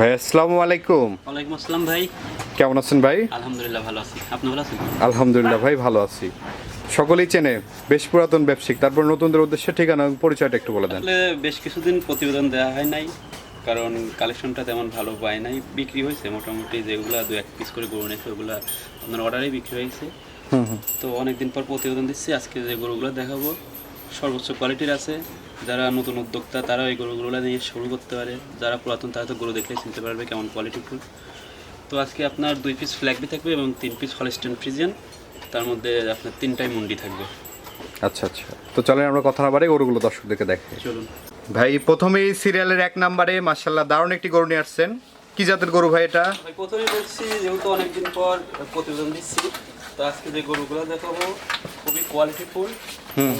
ভাই আসসালামু আলাইকুম। ওয়ালাইকুম আসসালাম ভাই। কেমন আছেন ভাই? আলহামদুলিল্লাহ ভালো আছি। আপনি ভালো আছেন? আলহামদুলিল্লাহ ভাই ভালো আছি। সকলেই চেনে বেশ পুরাতন ব্যবসায়িক তারপর নতুনদের উদ্দেশ্যে ঠিকানা এবং পরিচয়টা একটু বলে দেন। বেশ কিছুদিন প্রতিবেদন দেওয়া হয় নাই কারণ কালেকশনটা তেমন ভালো পায় নাই। বিক্রি হয়েছে মোটামুটি যেগুলো দু এক পিস করে গরু নিয়েছে ওগুলো আপনার অর্ডারেই বিক্রি হয়েছে। তো অনেকদিন পর প্রতিবেদন দিচ্ছি আজকে যে গরুগুলো দেখাবো সর্বোচ্চ কোয়ালিটির আছে। যারা নতুন উদ্যোক্তা তারা এই গরুগুলো নিয়ে শুরু করতে পারে। যারা পুরাতন তারা তো গরু দেখলে চিনতে পারবে কেমন কোয়ালিটি ফুল। তো আজকে আপনার দুই পিস ফ্ল্যাগবি থাকবে এবং তিন পিস হলস্টেন ফ্রিজিয়ান তার মধ্যে আপনার তিনটাই মুন্ডি থাকবে। আচ্ছা আচ্ছা। তো চলেন আমরা কথা না বাড়ে গরুগুলো দর্শকদেরকে দেখে চলুন। ভাই প্রথমেই সিরিয়ালের এক নাম্বারে মার্শাল্লাহ দারুণ একটি গরু নিয়ে আসছেন। কি জাতের গরু ভাই এটা? প্রথমে বলছি যেহেতু অনেকদিন পর প্রতিবেদন দিচ্ছি তো আজকে যে গরুগুলো দেখাবো খুবই কোয়ালিটিফুল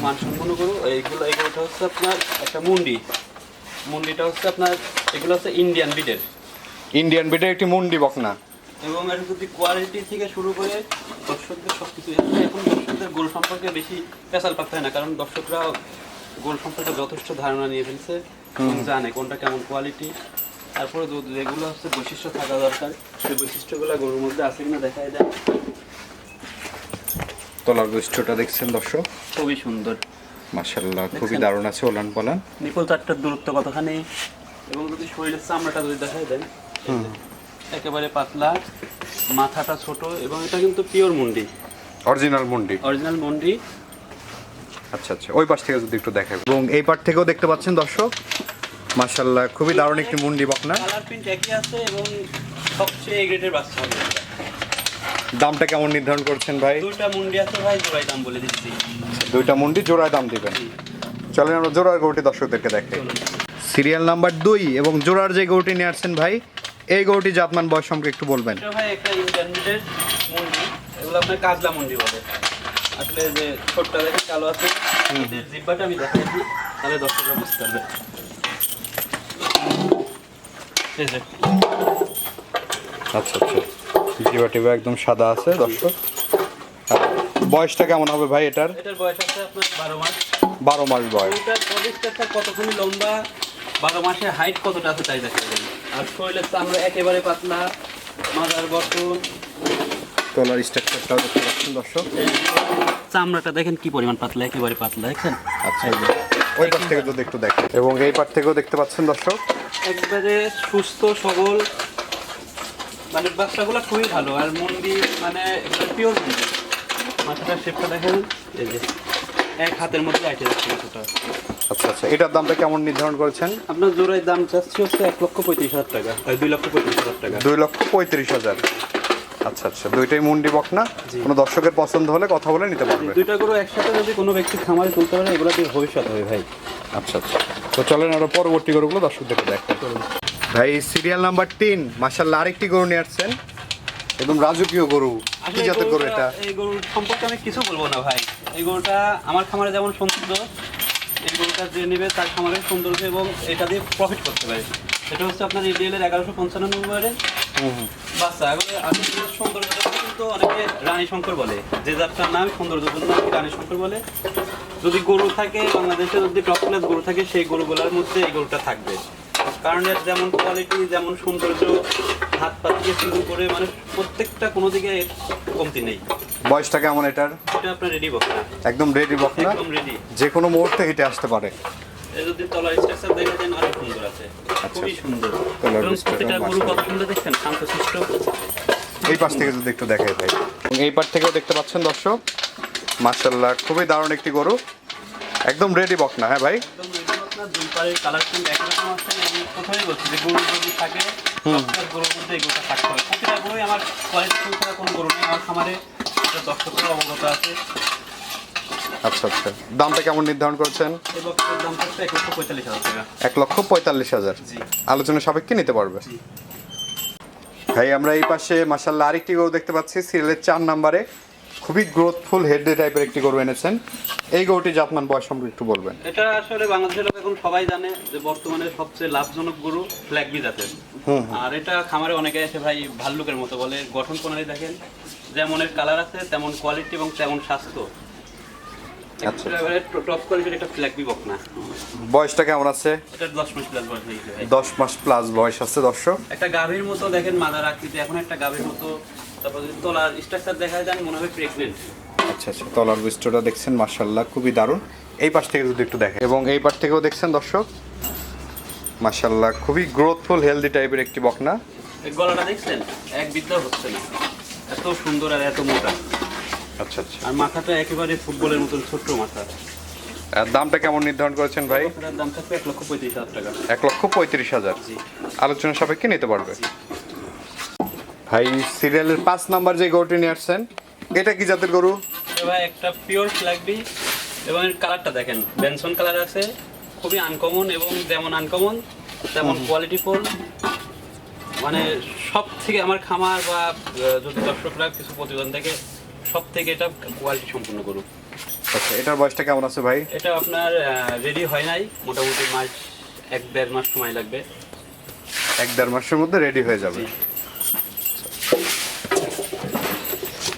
মানসম্পন্ন গরু এইগুলো এই গরুটা হচ্ছে আপনার একটা মুন্ডি। মুন্ডিটা হচ্ছে আপনার এগুলো হচ্ছে ইন্ডিয়ান বিডের ইন্ডিয়ান বিটের একটি মুন্ডি বকনা। এবং এর যদি কোয়ালিটি থেকে শুরু করে দর্শকদের সব কিছু এখন দর্শকদের গরু সম্পর্কে বেশি পেশাল পাচ্ছে না কারণ দর্শকরা গরু সম্পর্কে যথেষ্ট ধারণা নিয়ে ফেলছে জানে কোনটা কেমন কোয়ালিটি তারপরে যেগুলো হচ্ছে বৈশিষ্ট্য থাকা দরকার সেই বৈশিষ্ট্যগুলো গরুর মধ্যে আছে কিনা দেখাই দেয়। তলার বৈশিষ্ট্যটা দেখছেন দর্শক? খুবই সুন্দর। মার্শাল্লাহ খুবই দারুণ আছে ওলান পালান। নিপল চারটার দূরত্ব কতখানি? এবং যদি শরীরের চামড়াটা যদি দেখাই দেন একেবারে পাতলা মাথাটা ছোট এবং এটা কিন্তু পিওর মুন্ডি। অরিজিনাল মুন্ডি। অরিজিনাল মুন্ডি। আচ্ছা আচ্ছা ওই পাশ থেকে যদি একটু দেখাই। এবং এই পাট থেকেও দেখতে পাচ্ছেন দর্শক? মার্শাল্লাহ খুবই দারুণ একটি মুন্ডি বকনা। কালার প্রিন্ট একই আছে এবং সবচেয়ে গ্রেডের বাচ্চা হবে। দামটা কেমন নির্ধারণ করছেন ভাই? দুটা মুন্ডি আছে ভাই জোড়াই দাম বলে দিচ্ছি। দুইটা মুন্ডি জোড়ায় দাম দিবেন। চলেন আমরা জোড়ার গরুটি দর্শকদেরকে দেখাই। সিরিয়াল নাম্বার দুই এবং জোড়ার যে গরুটি নিয়ে আসছেন ভাই এই গরুটি জাতমান বয়স সম্পর্কে একটু বলবেন। ভাই একটা ইন্টারমিডিয়েট মুন্ডি। এগুলো আপনার কাজলা মুন্ডি বলে। আসলে যে ছোটটা দেখে কালো আছে জিব্বাটা আমি দেখাই দিই তাহলে দর্শকরা বুঝতে পারবে। এই যে। আচ্ছা আচ্ছা। জিবা টিবা একদম সাদা আছে দর্শক। বয়সটা কেমন হবে ভাই এটার? এটার বয়স আছে আপনার বারো মাস। বারো মাস বয়স। ওটার বডি কতখানি লম্বা বারো মাসে হাইট কতটা আছে তাই দেখা যাবে আর শরীরের চামড়া একেবারে পাতলা মাথার গঠন তলার স্ট্রাকচারটাও দেখতে পাচ্ছেন দর্শক। চামড়াটা দেখেন কি পরিমাণ পাতলা একেবারে পাতলা দেখছেন? আচ্ছা এই ওই পাশ থেকে যদি একটু দেখেন। এবং এই পাশ থেকেও দেখতে পাচ্ছেন দর্শক। একবারে সুস্থ সবল মানে বাচ্চাগুলো খুবই ভালো আর মন্ডি মানে পিওর মন্ডি মাথাটার শেপটা দেখেন এই যে এক হাতের মধ্যে আইটে যাচ্ছে কিছুটা আচ্ছা আচ্ছা এটার দামটা কেমন নির্ধারণ করেছেন? আপনার জোড়ায় দাম চাচ্ছি হচ্ছে এক লক্ষ পঁয়ত্রিশ হাজার টাকা দুই লক্ষ পঁয়ত্রিশ হাজার টাকা। দুই লক্ষ পঁয়ত্রিশ হাজার। আচ্ছা আচ্ছা দুইটাই মুন্ডি বকনা। কোনো দর্শকের পছন্দ হলে কথা বলে নিতে পারবে। দুইটা গরু একসাথে যদি কোনো ব্যক্তি খামারে তুলতে পারে এগুলো দিয়ে ভবিষ্যৎ হবে ভাই। আচ্ছা আচ্ছা। তো চলেন আরও পরবর্তী গরুগুলো দর্শকদেরকে দেখেন ভাই সিরিয়াল নাম্বার তিন। মাসাল্লাহ আরেকটি গরু নিয়ে আসছেন। একদম রাজকীয় গরু। কি জাতের গরু এটা? এই গরুর সম্পর্কে আমি কিছু বলব না ভাই। এই গরুটা আমার খামারে যেমন সৌন্দর্য এই গরুটা যে নেবে তার খামারের সৌন্দর্য এবং এটা দিয়ে প্রফিট করতে পারে। এটা হচ্ছে আপনার ইডিএল এর এগারোশো পঞ্চান্ন নম্বরের বাচ্চা। এগুলো আসলে সৌন্দর্যটা কিন্তু অনেকে রানী শঙ্কর বলে। যে যাত্রার নাম সৌন্দর্যের জন্য রানী শঙ্কর বলে। যদি গরু থাকে বাংলাদেশে যদি টপ ক্লাস গরু থাকে সেই গরুগুলোর মধ্যে এই গরুটা থাকবে। কারণ এর যেমন কোয়ালিটি যেমন সৌন্দর্য হাত পা থেকে শুরু করে মানে প্রত্যেকটা কোনো দিকে এর কমতি নেই। বয়সটা কেমন এটার? এটা আপনার রেডি বক্স একদম রেডি বকনা? একদম রেডি যে কোনো মুহূর্তে হেঁটে আসতে পারে। এই যদি তলার স্ট্রাকচার দেখে দেন অনেক সুন্দর আছে। খুবই সুন্দর। এবং প্রত্যেকটা গরু কত। সুন্দর দেখছেন? শান্তশিষ্ট এই পাশ থেকে যদি একটু দেখাই ভাই। এই পাশ থেকেও দেখতে পাচ্ছেন দর্শক মার্শাল্লাহ খুবই দারুণ একটি গরু। একদম রেডি বকনা হ্যাঁ ভাই? আপনার দুই পাড়ের কালার প্রিন্ট একই আছে আমি প্রথমেই বলছি যে গরু যদি থাকে প্রত্যেক গরুর মধ্যে এই থাকতে হবে। প্রতিটা গরুই আমার কোয়ালিটি ছাড়া কোনো গরু নেই আমার খামারে এটা দর্শকের অবগত আছে। আচ্ছা আচ্ছা। দামটা কেমন নির্ধারণ করেছেন? এক লক্ষ পঁয়তাল্লিশ হাজার আলোচনা সাপেক্ষে নিতে পারবে। ভাই আমরা এই পাশে মাসাল্লাহ আরেকটি গরু দেখতে পাচ্ছি সিরিয়ালের চার নাম্বারে। খুবই গ্রোথফুল হেড টাইপের একটি গরু এনেছেন। এই গরুটি জাতমান বয়স সম্পর্কে একটু বলবেন। এটা আসলে বাংলাদেশের লোক এখন সবাই জানে যে বর্তমানে সবচেয়ে লাভজনক গরু ফ্ল্যাগবি জাতের আর এটা খামারে অনেকে এসে ভাই ভাল্লুকের মতো বলে গঠন প্রণালী দেখেন যেমন এর কালার আছে তেমন কোয়ালিটি এবং তেমন স্বাস্থ্য। আচ্ছা। টপ কোয়ালিটির একটা ফ্ল্যাগবি বক না। বয়সটা কেমন আছে? এটা দশ মাস প্লাস বয়স দশ মাস প্লাস বয়স আছে দর্শক। একটা গাভীর মতো দেখেন মাদার আকৃতি এখন একটা গাভীর মতো তারপর যদি তলার স্ট্রাকচার দেখা যায় মনে হবে প্রেগনেন্ট আচ্ছা আচ্ছা। তলার বিস্টটা দেখছেন মার্শাল্লাহ খুবই দারুণ। এই পাশ থেকে যদি একটু দেখেন। এবং এই পাশ থেকেও দেখছেন দর্শক মার্শাল্লাহ খুবই গ্রোথফুল হেলদি টাইপের একটি বকনা। গলাটা দেখছেন? এক বিদ্যা হচ্ছে না। এত সুন্দর আর এত মোটা। আচ্ছা আচ্ছা। আর মাথাটা একেবারে ফুটবলের মতন ছোট্ট মাথা। আর দামটা কেমন নির্ধারণ করেছেন ভাই? দাম থাকবে এক লক্ষ পঁয়ত্রিশ হাজার টাকা। এক লক্ষ পঁয়ত্রিশ হাজার। আলোচনা সাপেক্ষে নিতে পারবে। ভাই সিরিয়ালের পাঁচ নাম্বার যে গরুটি নিয়ে আসছেন এটা কি জাতের গরু? ভাই একটা পিওর ফ্ল্যাগবি এবং এর কালারটা দেখেন বেনসন কালার আছে খুবই আনকমন এবং যেমন আনকমন তেমন কোয়ালিটি ফুল মানে সব থেকে আমার খামার বা যদি দর্শকরা কিছু প্রতিবেদন দেখে সব থেকে এটা কোয়ালিটি সম্পূর্ণ করুক আচ্ছা এটার বয়সটা কেমন আছে ভাই? এটা আপনার রেডি হয় নাই মোটামুটি মাস এক দেড় মাস সময় লাগবে। এক দেড় মাসের মধ্যে রেডি হয়ে যাবে।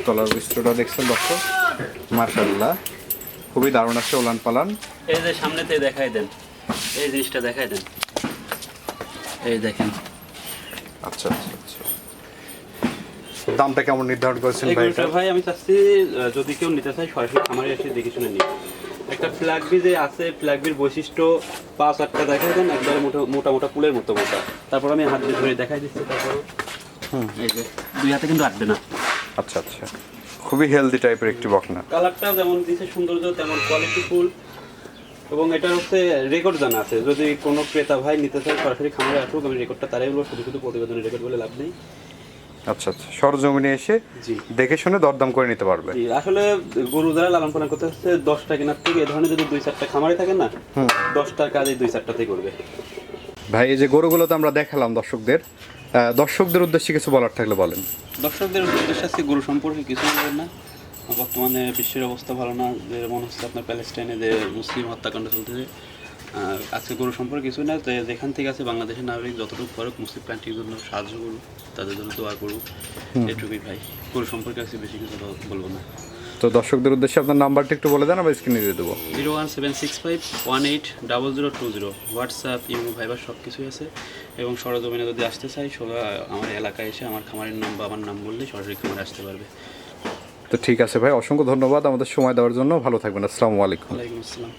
তলার বিস্টটা দেখছেন দর্শক? মার্শাল্লাহ খুবই দারুণ আছে ওলান পালান। এই যে সামনেতে দেখাই দেন। এই জিনিসটা দেখাই দেন। এই দেখেন। আচ্ছা আচ্ছা আচ্ছা। দামটা কেমন নির্ধারণ করেছেন ভাই গরুটা ভাই আমি চাচ্ছি যদি কেউ নিতে চায় সরাসরি খামারে এসে দেখে শুনে নিই একটা ফ্ল্যাগবি যে আছে ফ্ল্যাগবির বৈশিষ্ট্য পাঁচ আটটা দেখাই দেন একবারে মোটা মোটা মোটা পুলের মতো মোটা। তারপর আমি হাত দিয়ে ধরে দেখাই দিচ্ছি তারপর। হুম। এই যে দুই হাতে কিন্তু আটবে না। আচ্ছা আচ্ছা। খুবই হেলদি টাইপের একটি বকনা। কালারটা যেমন দিছে সৌন্দর্য তেমন কোয়ালিটি ফুল এবং এটা হচ্ছে রেকর্ড জানা আছে। যদি কোনো ক্রেতা ভাই নিতে চায় সরাসরি খামারে আসুক আমি রেকর্ডটা তারাই বলব। শুধু শুধু প্রতিবেদনের রেকর্ড বলে লাভ নেই। আচ্ছা আচ্ছা। সরজমিনে এসে জি। দেখে শুনে দরদাম করে নিতে পারবে। আসলে গরু দ্বারা লালন পালন করতে হচ্ছে দশটা কেনার থেকে এ ধরনের যদি দুই চারটা খামারে থাকে না দশটার কাজ দুই চারটাতেই করবে। ভাই এই যে গরুগুলো তো আমরা দেখালাম দর্শকদের দর্শকদের উদ্দেশ্যে কিছু বলার থাকলে বলেন। দর্শকদের উদ্দেশ্যে আজকে গরু সম্পর্কে কিছু বলবেন না। বর্তমানে বিশ্বের অবস্থা ভালো না যে মনে হচ্ছে আপনার প্যালেস্টাইনে যে মুসলিম হত্যাকাণ্ড চলতেছে। আজকে গরু সম্পর্কে কিছু না যেখান থেকে আছে বাংলাদেশের নাগরিক যতটুকু করুক মুসলিম কান্ট্রির জন্য সাহায্য করুক তাদের জন্য দোয়া করুক। এটুকুই ভাই। গরু সম্পর্কে আজকে বেশি কিছু বলব না। তো দর্শকদের উদ্দেশ্যে আপনার নাম্বারটা একটু বলে দেন আমরা স্ক্রিনে দিয়ে দেবো। Zero one seven six five one eight double zero two zero. WhatsApp imo Viber সব কিছুই আছে। এবং সরজমিনে যদি আসতে চাই সোজা আমার এলাকায় এসে আমার খামারের নাম বা আমার নাম বললে সরাসরি খামারে আসতে পারবে। তো ঠিক আছে ভাই অসংখ্য ধন্যবাদ আমাদের সময় দেওয়ার জন্য। ভালো থাকবেন আসসালামু আলাইকুম। ওয়ালাইকুম আসসালাম।